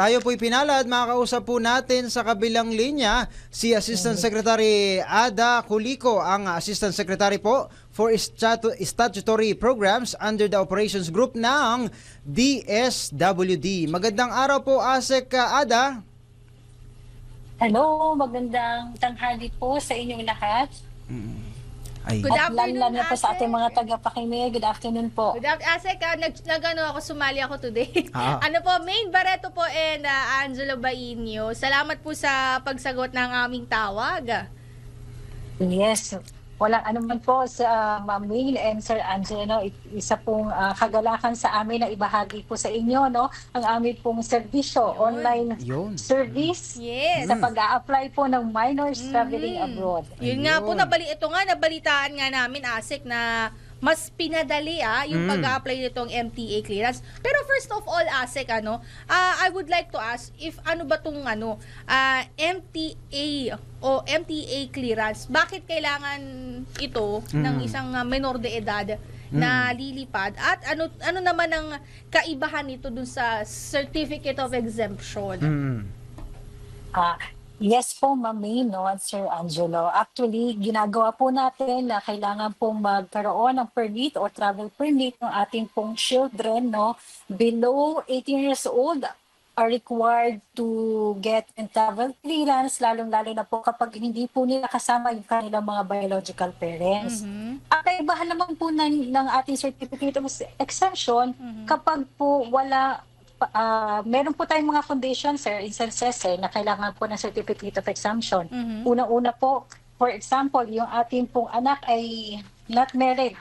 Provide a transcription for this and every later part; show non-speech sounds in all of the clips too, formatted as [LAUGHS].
Tayo po'y pinalad, makakausap po natin sa kabilang linya si Assistant Secretary Ada Kuliko, ang Assistant Secretary po for Statu- Statutory Programs under the Operations Group ng DSWD. Magandang araw po, Asek uh, Ada. Hello, magandang tanghali po sa inyong lahat. Ay, Good At afternoon, lalo na po sa Ate. ating mga tagapakinig. Good afternoon po. Good afternoon. Asek, ah, nag, nag ano ako, sumali ako today. [LAUGHS] Ah. ano po, Main Barreto po and ah, Angelo Bainio. Salamat po sa pagsagot ng aming tawag. Yes. Walang anuman po sa uh, Ma'am Wing and Sir Angelo, i- isa pong ah, kagalakan sa amin na ibahagi po sa inyo, no? Ang aming pong serbisyo, Yun. online yun. service Yes. sa pag-a-apply po ng minors traveling abroad. Yun nga po, Ayun. nabali, ito nga, nabalitaan nga namin, Asek, na mas pinadali ah, yung Mm. pag-apply nitong MTA clearance. Pero first of all, Asek, ano, ah, I would like to ask if ano ba tong ano, ah, MTA o MTA clearance, bakit kailangan ito ng Mm. isang ah, menor de edad na lilipad at ano ano naman ang kaibahan nito dun sa certificate of exemption? Mm. Ah, yes po, Ma'am May, no, at Sir Angelo. Actually, ginagawa po natin na kailangan pong magkaroon ng permit or travel permit ng ating pong children, no, below 18 years old are required to get and travel clearance, lalong-lalo na po kapag hindi po nila kasama yung kanilang mga biological parents. Mhm. Ang kaibahan naman po ng, ng ating certificate of exemption, Mhm. kapag po wala, ah, meron po tayong mga conditions, sir, instances, sir, na kailangan po ng certificate of exemption. Mhm. Unang-una po, for example, yung ating pong anak ay not married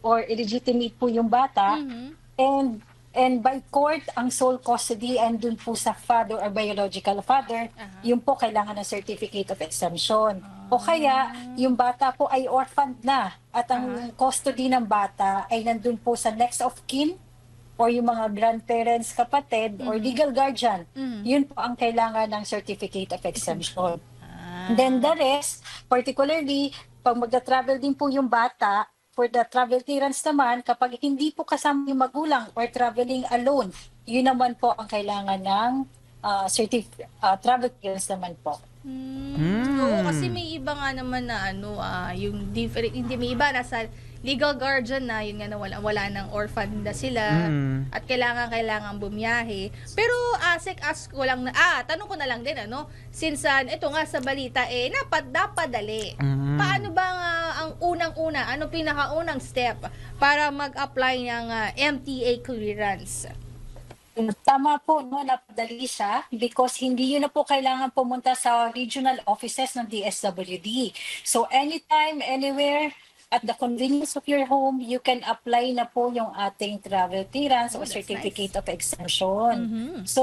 or illegitimate po yung bata, Mhm. and and by court, ang sole custody and dun po sa father or biological father, Aha. yun po kailangan ng certificate of exemption. O kaya, yung bata po ay orphaned na at ang custody ng bata ay nandun po sa next of kin or yung mga grandparents, kapatid, or legal guardian. Mhm. Yun po ang kailangan ng certificate of exemption. Ah. Then the rest, particularly, pag magta-travel din po yung bata, for the travel clearance naman, kapag hindi po kasama yung magulang or traveling alone, yun naman po ang kailangan ng uh, certif- ah, travel clearance naman po. Mm. Mm. Oo, kasi may iba nga naman na ano, ah, yung different, hindi may iba nasa legal guardian na, yun nga na wala, wala ng orphan na sila Mm. at kailangan kailangan bumiyahe. Pero asik ask ko lang na, ah, tanong ko na lang din ano, since ah, ito nga sa balita eh, napad, napadali. Mm. Paano ba nga ang unang-una, ano pinakaunang step para mag-apply ng ah, MTA clearance? Tama po, no, napadali siya because hindi yun na po kailangan pumunta sa regional offices ng DSWD. So anytime, anywhere, at the convenience of your home, you can apply na po yung ating travel clearance Oh, or that's certificate of exemption. Mhm. So,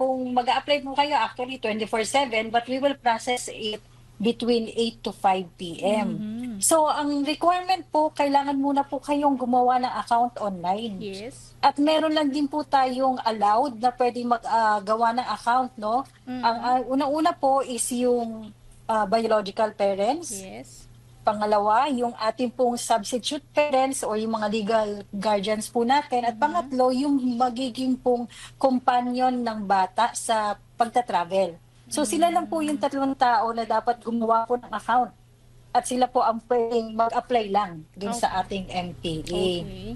kung mag-apply po kayo, actually 24-7, but we will process it between 8 to 5 p.m. Mhm. So, ang requirement po, kailangan muna po kayong gumawa ng account online. Yes. At meron lang din po tayong allowed na pwede mag-gawa ng account, no? Mhm. Ang ah, unang-una po is yung ah, biological parents. Yes. Pangalawa, yung ating pong substitute parents or yung mga legal guardians po natin. At pangatlo, yung magiging pong companion ng bata sa pagta-travel. So sila lang po yung tatlong tao na dapat gumawa po ng account. At sila po ang pwedeng mag-apply lang dun sa ating MPA. Okay.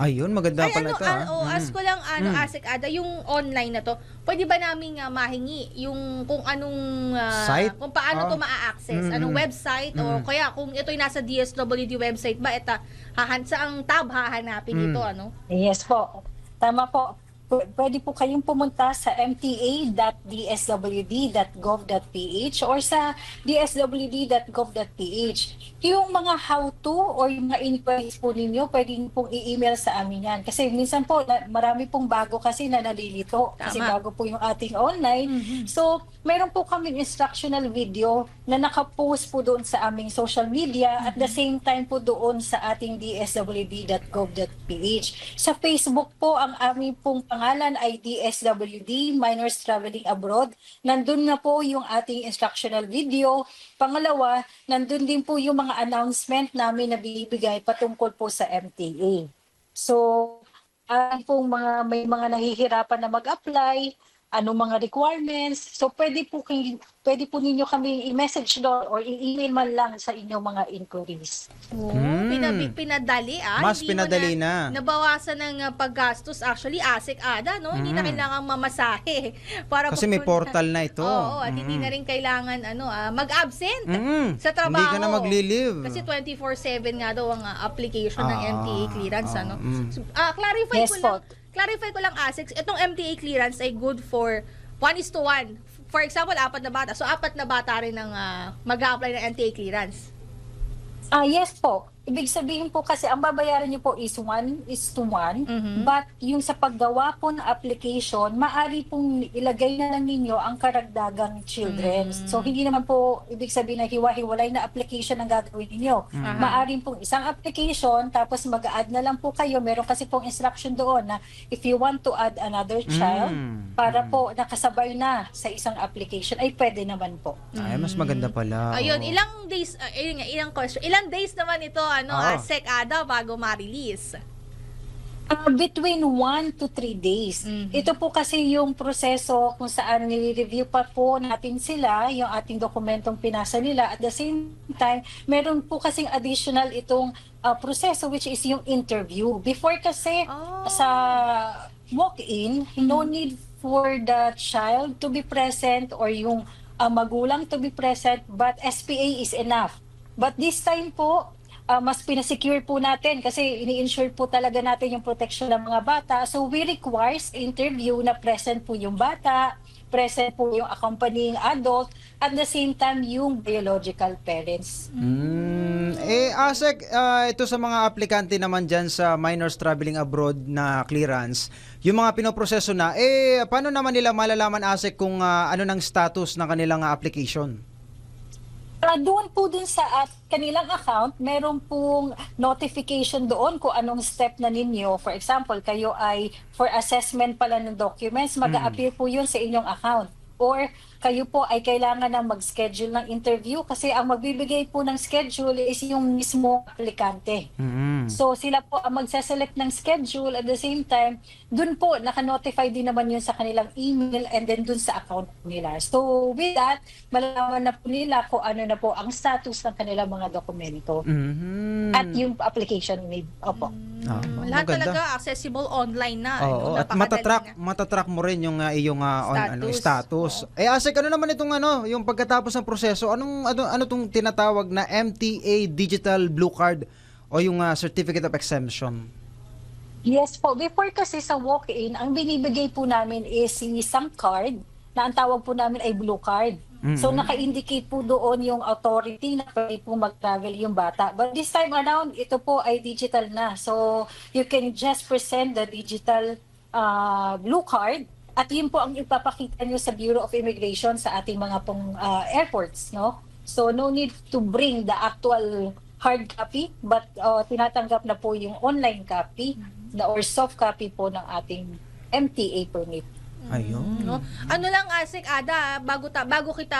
Ayun, maganda Ay, pala ano, ito. ah, ah. oh, Mm. ask ko lang, ano, Mm. Asik Ada, yung online na to, pwede ba namin nga mahingi yung kung anong, ah, Site? kung paano Ah. to ma-access, Mm, anong mm. website, o Mm. kaya kung ito'y nasa DSWD website ba, eta, hahan, sa ang tab hahanapin Mm. ito, ano? Yes po. Tama po. Pwede po kayong pumunta sa mta.dswd.gov.ph or sa dswd.gov.ph. Yung mga how-to or yung mga inquiries po ninyo, pwede pong i-email sa amin yan. Kasi minsan po, marami pong bago kasi na nalilito. Kasi Tama. bago po yung ating online. Mhm. So, meron po kaming instructional video na nakapost po doon sa aming social media at the same time po doon sa ating dswd.gov.ph. Sa Facebook po, ang aming pong pangalan ay DSWD, Minors Traveling Abroad. Nandun na po yung ating instructional video. Pangalawa, nandun din po yung mga announcement namin na binibigay patungkol po sa MTA. So, Ano pong mga, may mga nahihirapan na mag-apply, ano mga requirements. So pwede po, kayo, pwede po ninyo kami i-message doon or i-email man lang sa inyong mga inquiries. Oo, Hmm. pinabi- pinadali ah. Mas Hindi pinadali na. Nabawasan ng uh, paggastos. Actually, asik ada, no? Hindi na Mm. kailangan mamasahe. [LAUGHS] Para Kasi may portal na ito. Oo, at hindi Mm. na rin kailangan ano, ah, mag-absent. Mm. Sa trabaho. Hindi ka na magli-live. Kasi 24/7 nga daw ang ah, application ng Ah, MTA clearance ah, ano. mm. So, ah, clarify Yes ko po. Clarify ko lang ASIC, itong MTA clearance ay good for 1 is to 1. For example, apat na bata. So apat na bata rin ang ah, mag-a-apply ng MTA clearance. Ah, yes po. Ibig sabihin po kasi ang babayaran niyo po is 1 is to 1. Mhm. But yung sa paggawa po ng application, maari pong ilagay na lang ninyo ang karagdagang children. Mm. So hindi naman po ibig sabihin na hiwa-hiwalay na application ang gagawin ninyo. Aha. Maaari pong isang application tapos mag-add na lang po kayo. Meron kasi pong instruction doon na if you want to add another child Mm. para Mm. po nakasabay na sa isang application ay pwede naman po. Ay, mas maganda pala. Ayun, ilang days, uh, nga, ilang question. Ilang days naman ito, ano, Ah. ASEC ADA bago ma-release? Ah, between 1 to 3 days. Mhm. Ito po kasi yung proseso kung saan nire-review pa po natin sila, yung ating dokumentong pinasa nila. At the same time, meron po kasing additional itong ah, proseso which is yung interview. Before kasi Oh. sa walk-in, no need for the child to be present or yung ah, magulang to be present but SPA is enough. But this time po, ah, mas pinasecure po natin kasi ini-ensure po talaga natin yung protection ng mga bata. So we requires interview na present po yung bata, present po yung accompanying adult, at the same time yung biological parents. Mm, eh, ASEC, ah, ito sa mga aplikante naman dyan sa minors traveling abroad na clearance, yung mga pinoproseso na, eh, paano naman nila malalaman, ASEC, kung ah, ano ng status ng kanilang ah, application? Ah, doon po dun sa at kanilang account, meron pong notification doon kung anong step na ninyo. For example, kayo ay for assessment pala ng documents, mag-a-appear po yun sa inyong account. Or kayo po ay kailangan na mag-schedule ng interview kasi ang magbibigay po ng schedule is yung mismo aplikante. Mm. So sila po ang magsaselect ng schedule at the same time, dun po naka-notify din naman yun sa kanilang email and then dun sa account nila. So with that, malalaman na po nila kung ano na po ang status ng kanilang mga dokumento Mhm. at yung application made. Opo. Ah, Lahat maganda. talaga accessible online na. Oo, ano, at matatrack, na. matatrack mo rin yung ah, iyong ah, on, ano, Status. status. Eh, ASEC, ano naman itong ano, yung pagkatapos ng proseso, anong, ano, ano itong tinatawag na MTA Digital Blue Card o yung ah, Certificate of Exemption? Yes po. Before kasi sa walk-in, ang binibigay po namin is isang card na ang tawag po namin ay blue card. So Mhm. naka-indicate po doon yung authority na pwede po mag-travel yung bata. But this time around, ito po ay digital na. So you can just present the digital uh, blue card at yun po ang ipapakita nyo sa Bureau of Immigration sa ating mga pong uh, airports, no? So no need to bring the actual hard copy but uh, tinatanggap na po yung online copy na or soft copy po ng ating MTA permit. Ayun. No? Ano lang Asik Ada, bago ta bago kita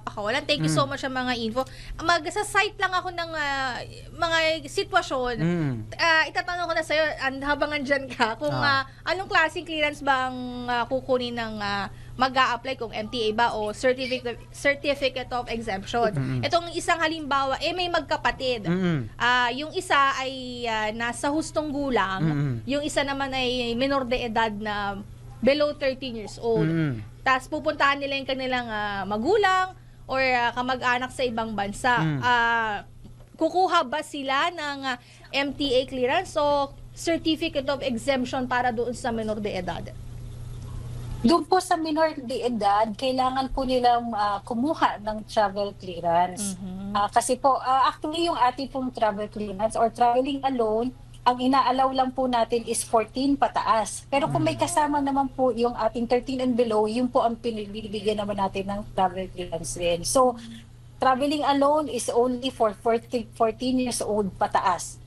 pakawalan. Thank you Mm. so much sa mga info. Mag sa site lang ako ng ah, mga sitwasyon. Mm. Ah, itatanong ko na sa'yo, and habang andyan ka, kung Ah. ah, anong klaseng clearance ba ang ah, kukunin ng ah, mag apply kung MTA ba o certificate, certificate of exemption. Mm-mm. Itong isang halimbawa, eh may magkapatid. Mm-mm. Ah, yung isa ay ah, nasa hustong gulang, Mm-mm. yung isa naman ay minor de edad na below 13 years old. Mm-mm. Tapos pupuntahan nila yung kanilang ah, magulang or ah, kamag-anak sa ibang bansa. Mm. Ah, kukuha ba sila ng ah, MTA clearance o certificate of exemption para doon sa minor de edad? Doon po sa minor de edad, kailangan po nilang ah, kumuha ng travel clearance. Mhm. Ah, kasi po, ah, actually yung ating pong travel clearance or traveling alone, ang inaalaw lang po natin is 14 pataas. Pero kung may kasama naman po yung ating 13 and below, yun po ang pinibigyan naman natin ng travel clearance rin. So, traveling alone is only for 40, 14 years old pataas.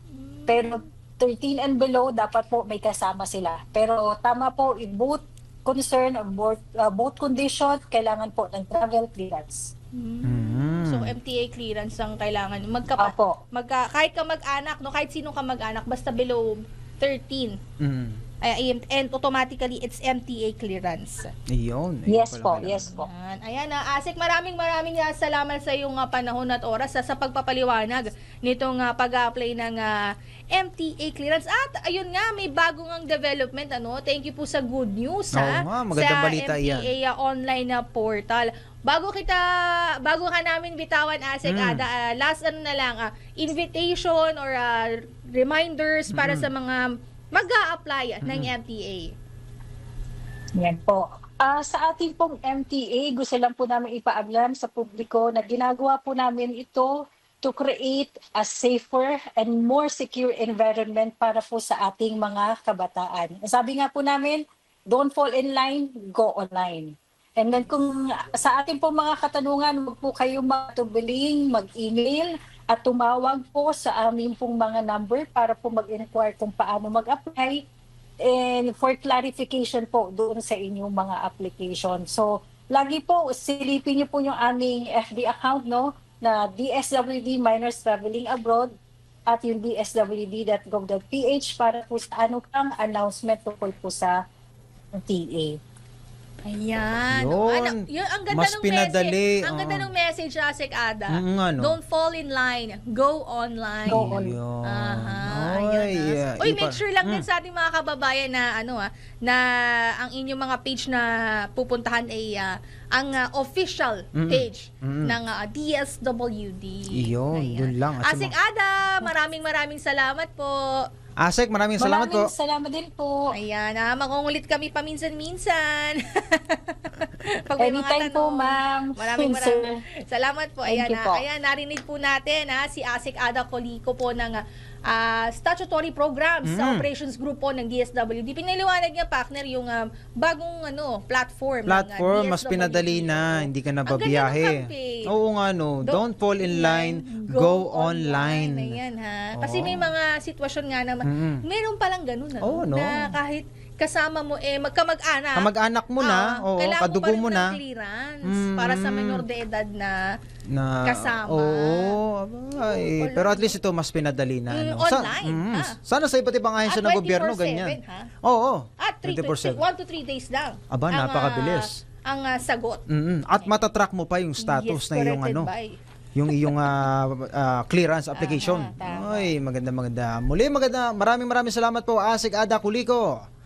Pero 13 and below, dapat po may kasama sila. Pero tama po, in both concern or both, uh, both condition, kailangan po ng travel clearance. Mm. So MTA clearance ang kailangan magkapa Opo. magka kahit ka mag-anak no kahit sino ka mag-anak basta below 13 Mm. Ay, and automatically it's MTA clearance. Iyon. ayun Yes pala po, kailangan. yes po. Ayan, ayan na Asik, maraming maraming ah, salamat sa iyong ah, panahon at oras ah, sa pagpapaliwanag nitong ah, pag-apply ng ah, MTA clearance. At ayun nga, may bagong ang development. ano Thank you po sa good news Oo ha, nga, magandang sa balita MTA yan. ah, online na portal. Bago kita, bago ka namin bitawan, Asik, Mm. Ada, ah, last ano na lang, ah, invitation or ah, reminders para sa mga mag apply ng MTA. Yan po. Ah, sa ating pong MTA, gusto lang po namin ipaalam sa publiko na ginagawa po namin ito to create a safer and more secure environment para po sa ating mga kabataan. Sabi nga po namin, don't fall in line, go online. And then kung sa ating po mga katanungan, huwag po kayong matubiling, mag-email at tumawag po sa aming pong mga number para po mag-inquire kung paano mag-apply and for clarification po doon sa inyong mga application. So, lagi po silipin niyo po yung aming FB account no na DSWD Minors Traveling Abroad at yung dswd.gov.ph para po sa ano kang announcement tungkol po sa TA. Ayan. Yun. Ano, yun, ang ganda Mas ng pinadali, message. Ang ganda ng message, Asik Ada. Mm, nga, no? Don't fall in line. Go online. Go on. Ayun. Aha, Ay, ayan yeah, na. Uy, ipa- make sure lang din Mm. sa ating mga kababayan na ano ah, na ang inyong mga page na pupuntahan ay ah, ang ah, official Mm. page Mm. ng ah, DSWD. Iyon, Ayan. dun lang. Asik mga- Ada, maraming maraming salamat po. Asek, maraming salamat po. Maraming salamat din po. Ayan, ah, makungulit kami paminsan-minsan. [LAUGHS] Pag may mga Anytime po, tanong. ma'am. Maraming maraming salamat po. Thank Ayan, you ah, po. ayan, narinig po natin ha, si Asik Ada Colico po ng ah, statutory programs sa Mm. operations group po ng DSWD. Pinaliwanag niya, partner, yung ah, bagong ano platform. ng, ah, Platform, mas pinadali na, hindi ka na Ang ganda ng babiyahe. campaign. Oo nga no, don't, fall in line, go, online. Ayan ha. Kasi Oo. may mga sitwasyon nga naman, Mm. meron palang ganun ano, Oo, no. na kahit kasama mo eh magkamag-anak. Kamag-anak mo na, Ah, oo, kailangan kadugo mo mo na. clearance Mm. para sa minor de edad na na kasama. Oo, abay. Oo, pero at least ito mas pinadali na. Mm, ano. online, mm, ha? Sana sa iba't ibang ahensya At ng gobyerno 24/7, ganyan. ha? Oo. at 3 24/7. 1 to 3 days lang. Aba, ang, napakabilis. ah, ang ah, sagot. Mm, at matatrack mo pa yung status Yes, na yung ano, by. yung iyong ah, ah, clearance application. Aha. Ay, maganda maganda. Muli maganda. Maraming maraming salamat po Asik Ada Kuliko.